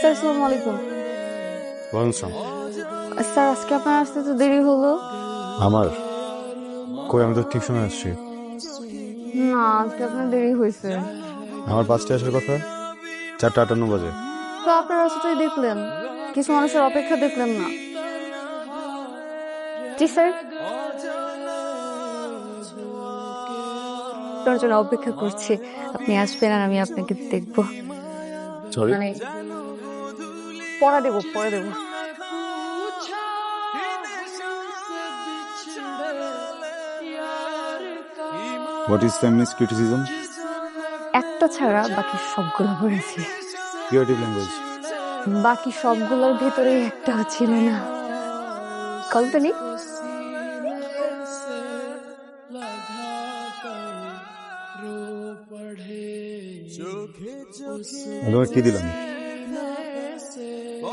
Sir আসসালামু আলাইকুম। Sir আজকে আপনার আসতে তো দেরি হলো। আমার? কই আমি তো ঠিক সময় আসছি। না আজকে আপনার দেরি হয়েছে। আমার পাঁচটা আসার কথা? চারটা আটান্ন বাজে। তো আপনার রাস্তাটাই দেখলেন। কিছু মানুষের অপেক্ষা দেখলেন না। জি স্যার আপনার জন্য অপেক্ষা করছি। আপনি আসবেন আর আমি আপনাকে দেখব। সরি মানে পড়া দেবো পড়া দেবো। হোয়াট ইজ ফেমিনিস্ট ক্রিটিসিজম একটা ছাড়া বাকি সবগুলো পড়েছি ক্রিয়েটিভ ল্যাঙ্গুয়েজ বাকি সবগুলোর ভেতরে একটাও ছিল না। কল্পনি তোমার কি দিলাম?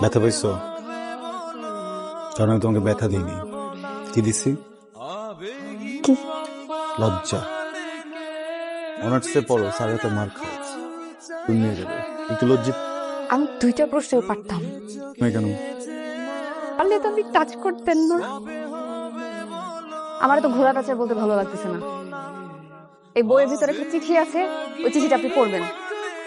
ব্যথা পাইছো? কারণ আমি তোমাকে ব্যথা দিইনি। কি দিছি? লজ্জা। অনার্সে পড়ো হাতে মার খাও তুমি নিয়ে যাবে। একটু লজ্জিত আমি দুইটা প্রশ্নের পারতাম। কেন? পারলে তো আপনি টাচ করতেন না। আমার তো ঘোড়া টাচা বলতে ভালো লাগতেছে না। এই বইয়ের ভিতরে একটা চিঠি আছে ওই চিঠিটা আপনি পড়বেন।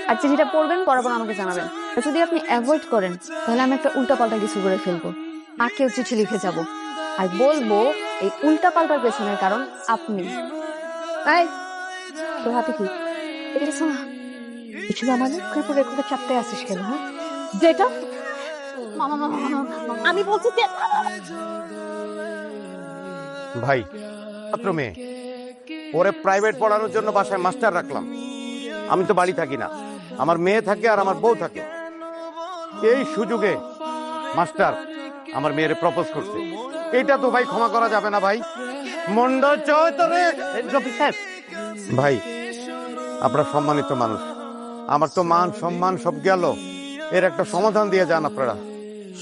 আর চিঠিটা পড়বেন পড়ার পর আমাকে জানাবেন। যদি আপনি অ্যাভয়েড করেন, তাহলে আমি একটা উল্টাপাল্টা কিছু করে ফেলব। মাকেও চিঠি লিখে যাব। আর বলব, এই উল্টাপাল্টার পেছনের কারণ আপনি। তাই তোর হাতে কি? এটা শোনা? কিছু আমার করে করে চাপতে আসিস কেন হ্যাঁ? যেটা? আমি বলছি ভাই মাত্র মেয়ে। ওরে প্রাইভেট পড়ানোর জন্য বাসায় মাস্টার রাখলাম। আমি তো বাড়ি থাকি না। আমার মেয়ে থাকে আর আমার বউ থাকে। এই সুযোগে মাস্টার আমার মেয়ের প্রপোজ করছে। এটা তো ভাই ক্ষমা করা যাবে না ভাই। ভাই, আপনারা সম্মানিত মানুষ। আমার তো মান সম্মান সব গেল। এর একটা সমাধান দিয়ে যান আপনারা।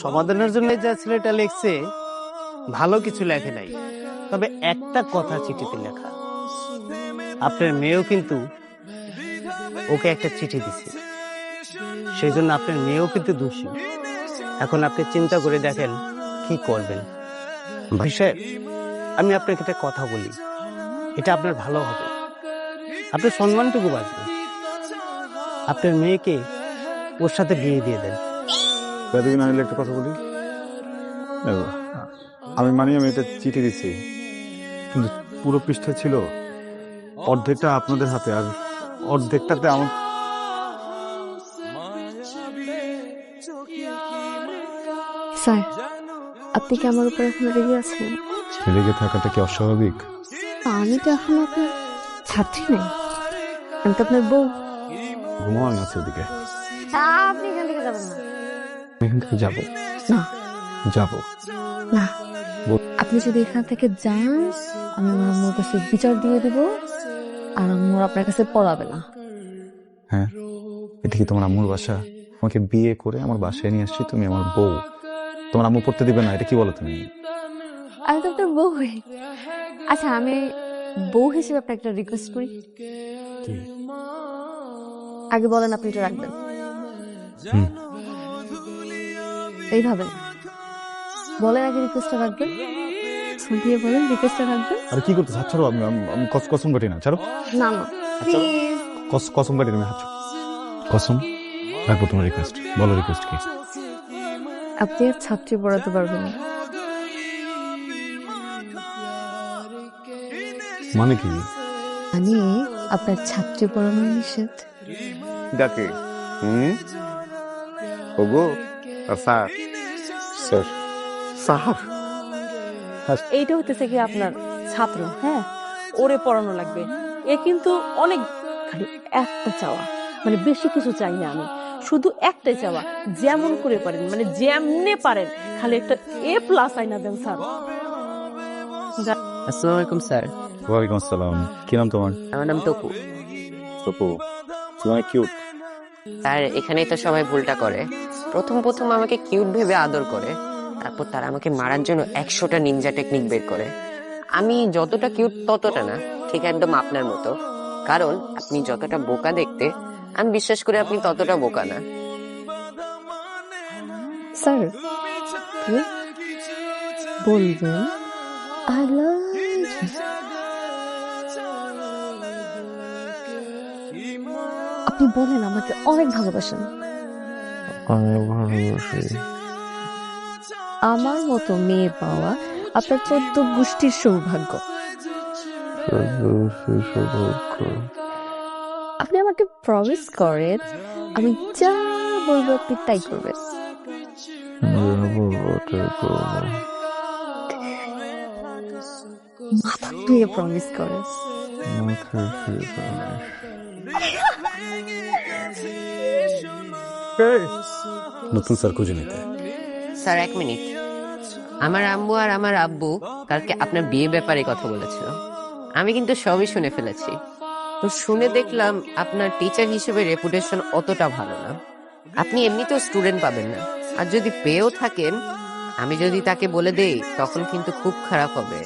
সমাধানের জন্য যা ছেলেটা লিখছে, ভালো কিছু লেখে নাই। তবে একটা কথা চিঠিতে লেখা। আপনার মেয়েও কিন্তু ওকে একটা চিঠি দিছে। সেই জন্য আপনার মেয়েও কিন্তু দোষী। এখন আপনি চিন্তা করে দেখেন কি করবেন। ভাই সাহেব, আমি আপনাকে একটা কথা বলি। এটা আপনার ভালো হবে। আপনার সম্মানটুকু বাঁচবে। আপনার মেয়েকে ওর সাথে বিয়ে দিয়ে দেন। এতদিন আনিলে একটা কথা বলি। আমি মানি আমি এটা চিঠি দিচ্ছি কিন্তু পুরো পৃষ্ঠা ছিল অর্ধেকটা আপনাদের হাতে। আর অর্ধেকটাতে আমার স্যার আপনি কি আমার উপর এখন রেগে আছেন? রেগে থাকাটা কি অস্বাভাবিক? আমি তো এখন আপনার ছাত্রী নেই। আমি তো আপনার বউ। ঘুমাও আমি আছে ওদিকে। আপনি এখান থেকে যাবেন না। এখান থেকে যাব। না। যাব। না। আপনি যদি এখান থেকে যান আমি আমার আম্মুর কাছে বিচার দিয়ে দেব। আর আম্মুর আপনার কাছে পড়াবে না। হ্যাঁ এটা কি তোমার আম্মুর বাসা। আমাকে বিয়ে করে আমার বাসায় নিয়ে আসছি তুমি আমার বউ। তোমার আম্মু পড়তে দিবে না এটা কি বলো তুমি? আমি তো আপনার বউ। আচ্ছা আমি বউ হিসেবে আপনাকে একটা রিকোয়েস্ট করি? আগে বলেন আপনি এটা রাখবেন। এইভাবে। বলেন আগে রিকোয়েস্টটা রাখবেন। দিয়ে বলেন রিকোয়েস্টটা রাখবেন আর কি করতে ছাড়ো আমি আমি- আমি কস- কসম কাটি না ছাড়ো। না না। প্লিজ কস- কসম কাটি না হাত। কসম? রাখব তোমার রিকোয়েস্ট বলো রিকোয়েস্ট কি? আপনি আর ছাত্রী পড়াতে পারবেন না। মানে কি? আমি আপনার ছাত্রী পড়ানো নিষেধ। ডাকে। হুম? ওগো? স্যার? স্যার। স্যার? এইটা হতেছে কি আপনার ছাত্র হ্যাঁ? ওরে পড়ানো লাগবে। এ কিন্তু অনেক খালি একটা চাওয়া। মানে বেশি কিছু চাই না আমি। শুধু একটাই চাওয়া যেমন করে পারেন মানে যেমনে পারেন খালি একটা এ প্লাস আইনা দেন স্যার। আসসালামু আলাইকুম স্যার। ওয়ালাইকুম আসসালাম। কি নাম তোমার? আমার নাম টপু তপু তোমার কিউট স্যার এখানেই তো সবাই ভুলটা করে। প্রথম প্রথম আমাকে কিউট ভেবে আদর করে। তারপর তারা আমাকে মারার জন্য একশোটা নিনজা টেকনিক বের করে। আমি যতটা কিউট ততটা না ঠিক একদম আপনার মতো। কারণ আপনি যতটা বোকা দেখতে আমি বিশ্বাস করি আপনি ততটা বোকা না। স্যার বলবেন? আই আপনি বলেন আমাকে অনেক ভালোবাসেন। অনেক ভালোবাসি। আমার মতো মেয়ে পাওয়া আপনার চোদ্দ গোষ্ঠীর সৌভাগ্য। আপনি আমাকে প্রমিস করেন আমি যা বলব আপনি তাই করবেন। মাথা ধুয়ে প্রমিস নতুন স্যার খুঁজে নিতে। স্যার, এক মিনিট। আমার আম্মু আর আমার আব্বু কালকে আপনার বিয়ে ব্যাপারে কথা বলেছিল। আমি কিন্তু সবই শুনে ফেলেছি। তো শুনে দেখলাম আপনার টিচার হিসেবে রেপুটেশন অতটা ভালো না। আপনি এমনিতেও স্টুডেন্ট পাবেন না। আর যদি পেয়েও থাকেন, আমি যদি তাকে বলে দেই, তখন কিন্তু খুব খারাপ হবে।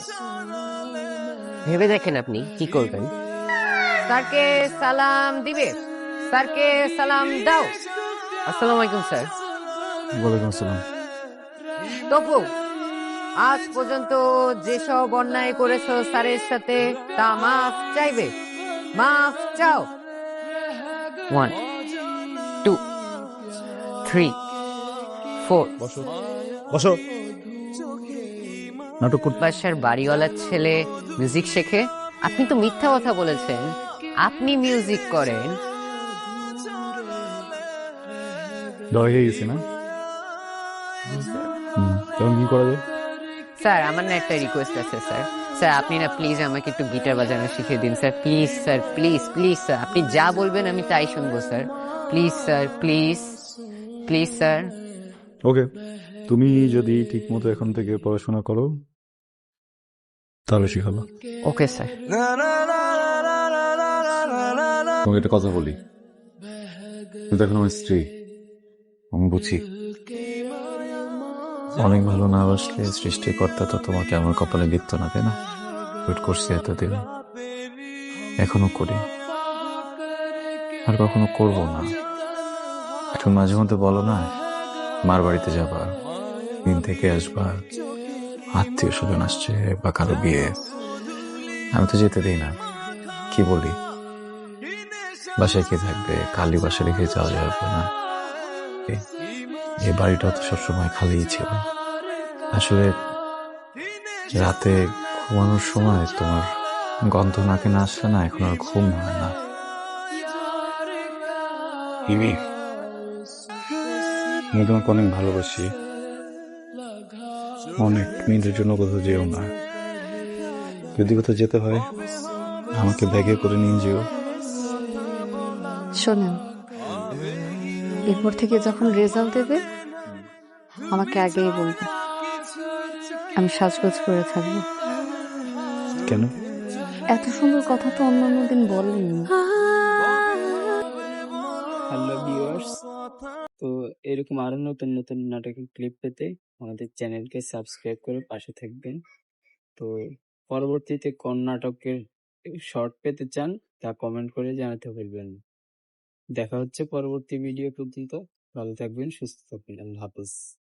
ভেবে দেখেন আপনি কি করবেন। স্যারকে সালাম দিবে। স্যারকে সালাম দাও। আসসালামু আলাইকুম, স্যার। ওয়ালাইকুম আসসালাম। তপু আজ পর্যন্ত যেসব অন্যায় করেছ স্যারের সাথে তা মাফ চাইবে। মাফ চাও। ওয়ান টু থ্রি ফোর বসো নাটক করতে। বাসার বাড়িওয়ালার ছেলে মিউজিক শেখে? আপনি তো মিথ্যা কথা বলেছেন। আপনি মিউজিক করেন। হয়ে গেছে না? এখন কি করা যায়? স্যার আমার না একটা রিকোয়েস্ট আছে স্যার। স্যার আপনি না প্লিজ আমাকে একটু গিটার বাজানো শিখিয়ে দিন sir. Please sir please please sir. আপনি যা বলবেন আমি তাই শুনব sir. Please sir please please sir. Okay তুমি যদি ঠিক মতো এখন থেকে পড়াশোনা করো তাহলে শিখাবো। Okay sir. তোমাকে একটা কথা বলি। তুমি তো এখন আমার স্ত্রী। আমি বুঝি। অনেক ভালো না বাসলে সৃষ্টিকর্তা তো তোমাকে আমার কপালে লিখতো না, তাই না? ওয়েট করছি এতদিন। এখনও করি। আর কখনো করব না। এখন মাঝে মধ্যে বলো না, মার বাড়িতে যাবা, দিন থেকে আসবা, আত্মীয় স্বজন আসছে বা কারও বিয়ে। আমি তো যেতে দিই না। কি বলি? বাসায় কে থাকবে? খালি বাসা রেখে যাওয়া যাবে না। এই বাড়িটা তো সবসময় খালিই ছিল। আসলে রাতে ঘুমানোর সময় তোমার গন্ধ নাকে না আসলে না, এখন আর ঘুম হয় না। ইমি, আমি তোমাকে অনেক ভালোবাসি। অনেক মিনিটের জন্য কোথাও যেও না। যদি কোথাও যেতে হয়, আমাকে ব্যাগে করে নিয়ে যেও। শোনেন এরপর থেকে যখন রেজাল্ট দেবে আমাকে আগেই বলবে। আমি সাজগোজ করে থাকব। কেন? এত সুন্দর কথা তো অন্য অন্য দিন বলেননি হ্যালো ভিউয়ার্স তো এরকম আরও নতুন নতুন নাটকের ক্লিপ পেতে আমাদের চ্যানেলকে সাবস্ক্রাইব করে পাশে থাকবেন। তো পরবর্তীতে কোন নাটকের শর্ট পেতে চান তা কমেন্ট করে জানাতে ভুলবেন না। দেখা হচ্ছে পরবর্তী ভিডিও পর্যন্ত ভালো থাকবেন সুস্থ থাকবেন। আল্লাহ হাফেজ।